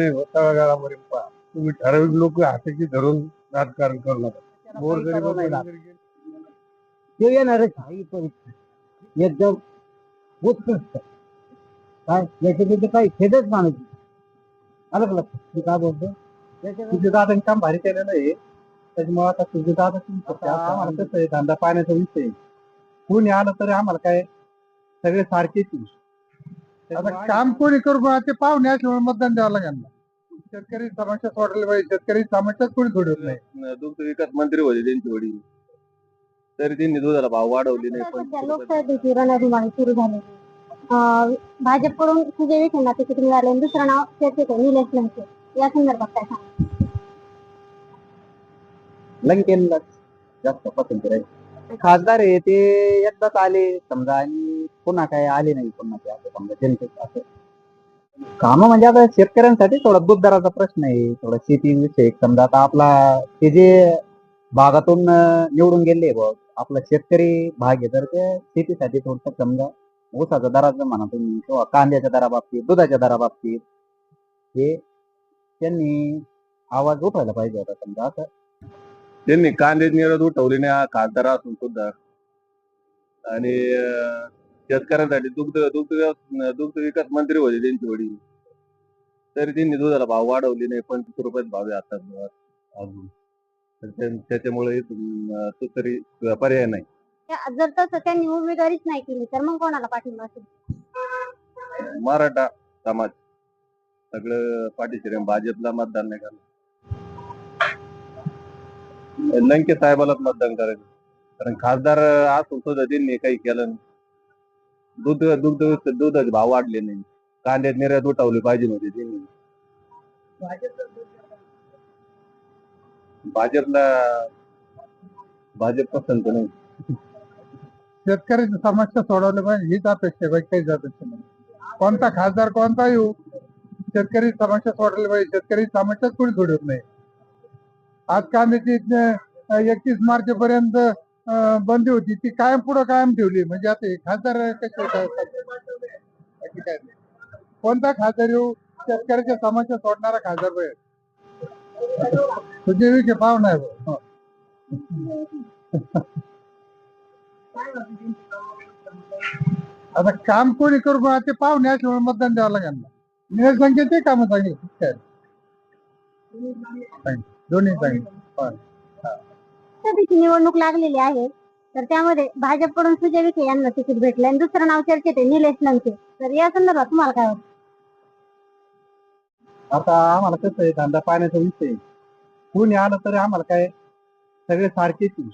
नाही होत तळागाळापर्यंत पहा तुम्ही ठराविक लोक हाताची धरून राजकारण करू नका गोरगरीब ते येणारच ही परिस्थिती. एकदम उत्कृष्ट काय? याच्या तिथे काही खेदच. आलं का लक्षात मी काय बोलतो? तुझे दादा काम भारी केलेलं आहे. त्याच्यामुळे आता तुझे दादा आम्हाला कसं आहे धंदा पाण्याचा विषय. कोणी आलं तरी आम्हाला काय? सगळे सारखेच. आता काम कोणी करू पण ते पाहुणे असल्यामुळे मतदान द्यावं लागेल ना. शेतकरी समस्या सोडले पाहिजे शेतकरी समस्याच कोणी सोडत नाही. दुग्ध विकास मंत्री होते त्यांची वडील. तरी त्यांनी दुधाला भाव वाढवले नाही पण सध्या लोकसभेची रणधुमाळी सुरू आहे. अं, भाजपकडून सुजय विखेंना तिकीट मिळाले आणि दुसरं नाव चर्चेत आहे निलेश लंके. या संदर्भात काय सांगा लंकेनला जास्त पसंत राहील. खासदार आहे ते एकदाच आले समजा आणि पुन्हा काय आले नाही पुन्हा ते असं समजा जनतेत असं. काम म्हणजे आता शेतकऱ्यांसाठी थोडा दूध प्रश्न आहे थोडा शेती विषयक समजा आता आपला ते जे भागातून निवडून गेले बघ आपला शेतकरी भाग आहे तर ते शेतीसाठी थोडस समजा ऊसाच्या दराचं म्हणा तुम्ही किंवा कांद्याच्या दराबाबतीत दुधाच्या दराबाबतीत हे त्यांनी आवाज उठवायला पाहिजे होता समजा असं. त्यांनी कांदे निर्यात उठवले नाही हा खासदार असून सुद्धा. आणि अं, शेतकऱ्यांसाठी दुग्ध दुग्ध दुग्ध विकास मंत्री होते त्यांची वडील. तरी त्यांनी दुधाला भाव वाढवले नाही पंचवीस रुपयात भाव आहे आता अजून. तर त्या- त्याच्यामुळे अं, तो तरी पर्याय नाही. त्या- जर तसं त्यांनी उमेदवारीच नाही केली तर मग कोणाला पाठिंबा असेल? मराठा समाज. सगळं पाठीशी. भाजपला मतदान नाही करणार. लंके साहेबालाच मतदान करायचं. कारण खासदार असून सुद्धा त्यांनी काही केलं नाही. दूध दुग्ध दुधाचे भाव वाढले नाही. कांद्यात निर्यात उठावली पाहिजे नव्हती त्यांनी. भाजपला भाजप पसंत नाही. शेतकऱ्याची समस्या सोडवली पाहिजे हीच अपेक्षा आहे बाकी काहीच अपेक्षा नाही. कोणता खासदार कोणता येऊ शेतकरी समस्या सोडवली पाहिजे शेतकरी समस्याच कोणी सोडवत नाही. आज कांद्याची एकतीस मार्च पर्यंत बंदी होती ती कायम पुढे कायम ठेवली. म्हणजे आता हे खासदार कसे बाकी काय नाही. कोणता खासदार येऊ? शेतकऱ्याच्या समस्या सोडणारा खासदार पाहिजे तुझे विखे पाव नाही हो. आता काम कोणी करू पण ते पाहुणे असल्यामुळे मतदान द्यावं लागेल ना. निलेश संख्येचे काम चांगले काय चांगले. दोन्ही चांगले लोकसभेची निवडणूक लागलेली आहे. तर त्यामध्ये भाजपकडून सुजय विखे यांना तिकीट भेटलं आणि दुसरं नाव चर्चेत आहे निलेश लंके. तर या संदर्भात तुम्हाला काय वाटतं? आता आम्हाला कसं आहे धंदा पाण्याचा विषय कोणी आलं तरी आम्हाला काय सगळे सारखेच आहे.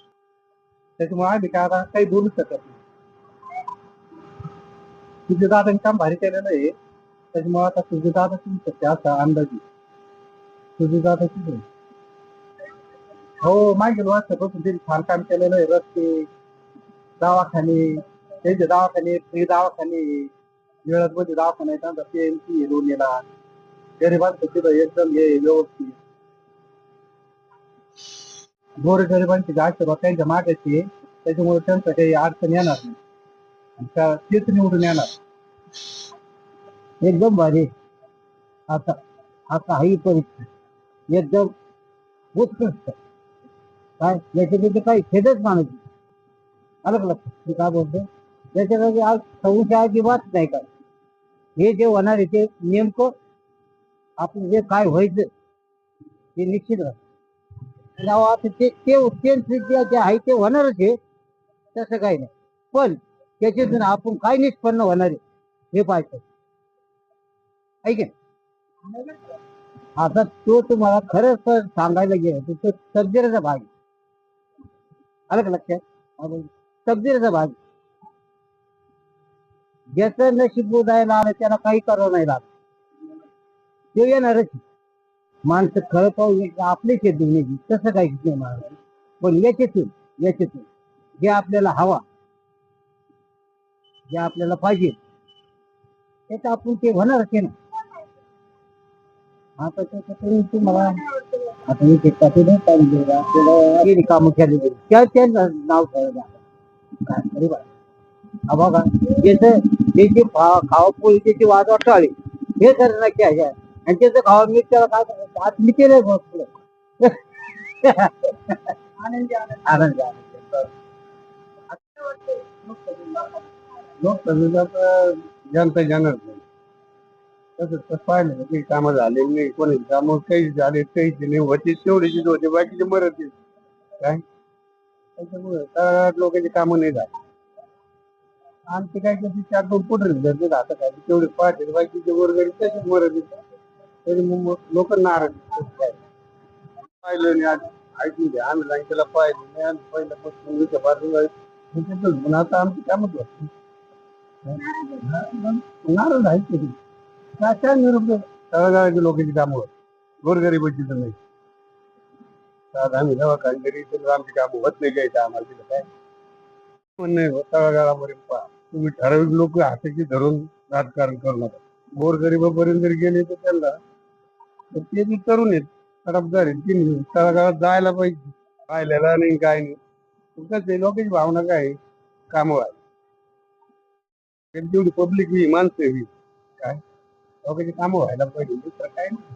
त्याच्यामुळे आम्ही काय आता काही बोलू शकत नाही. तुझे दादांनी काम भारी केलेलं आहे. त्याच्यामुळे आता तुझे दादा तुम्ही शकते असा अंदाज तुझे दादा हो मागील वर्षापासून त्यांनी छान काम केलेलं आहे रस्ते दवाखाने त्यांचे दवाखाने फ्री दवाखाने मिळत मध्ये दवाखाने आहेत म्हणजे त्यांचा पीएमसी लोणीला गरिबांचं तिथं एकदम हे व्यवस्थित गोर गरिबांची जास्त त्यांच्या मागायची त्याच्यामुळे त्यांचं काही अडचण येणार नाही. त्या- तेच निवडून येणार. एकदम भारी आता आता ही परिस्थिती. एकदम उत्कृष्ट काय? याच्या तिथे काही खेदच मानत नाही. लक्षात? मी काय बोलतो त्याच्यामध्ये आज संशयाची अजिबात नाही काय? हे जे होणार आहे ते नेमकं आपलं जे काय व्हायचं ते निश्चित राहतं. आता ते ते ते जे जे आहे ते होणारच आहे तसं काही नाही. पण त्याच्यातून आपण काय निष्पन्न होणार आहे हे पाहायचं. ऐक आता तो तुम्हाला खरंच सांगायला गेला तर तो तकदीराचा भाग आहे. आलं का लक्षात? तकदीरचा भाग. ज्याचं नशीब उदायला आलं त्याला काही करावं नाही लागत ते येणारच माणसं खळ पाहून आपले शेत धुण्याची तसं काही नाही महाराज पण याच्यातून याच्यातून जे आपल्याला हवा जे आपल्याला पाहिजे त्याचं आपण ते होणारच आहे ना. आता त्याच्यातून तुम्हाला आता मी ते नाही पाहिजे कामं केली गेली त्या त्यांचं नाव ठेवलं काय अरे बा हा बघा. ज्याचं त्याची खावा पोळी त्याची वाद टाळी हे तर नक्की आहे. आणि त्याचं खावा मी त्याला काय करायचं? आज मी केलंय बघ पुढे. आनंदी आनंदी. तर जनता जाणार तसं तर पाहिलं ना, काही कामं झालेली नाही कोणी कामं काही झाले काहीच नाही होते तेवढेच होते बाकीचे मरत काय? त्याच्यामुळे तळागाळात लोकांची कामं नाही झाली. आमचे काय कधी चार दोन पुढे धरले राहतात काय तेवढे पाहते बाकीचे वर्गणी तसेच मरत येतात तरी मग लोक नाराज काय पाहिलं नाही आज ऐकून घ्या आम्ही बँकेला पाहिलं नाही आम्ही पहिल्यापासून बाजूला आता आमची कामच वाटते नाराज आहे. तरी काय काय निरोप तळागाळाची लोकांची कामं होत. गोरगरीबाची तर नाही. आता आम्ही दवाखान तरी तर आमची कामं होत नाही काय आम्हाला तिथं काय? पण नाही तळागाळापर्यंत पहा तुम्ही ठराविक लोक हाताची धरून राजकारण करू नका. गोरगरीबापर्यंत जर गेले तर त्यांना तर ते बी तरुण आहेत खराबदार आहेत. की तळागाळात जायला पाहिजे. पाहिलेला नाही काय नाही. तुमच्या ते लोकांची भावना काय आहे? कामं आहे तेवढी पब्लिक ही माणसं ही. काय? लोकांची कामं व्हायला पाहिजे दुसरं काय नाही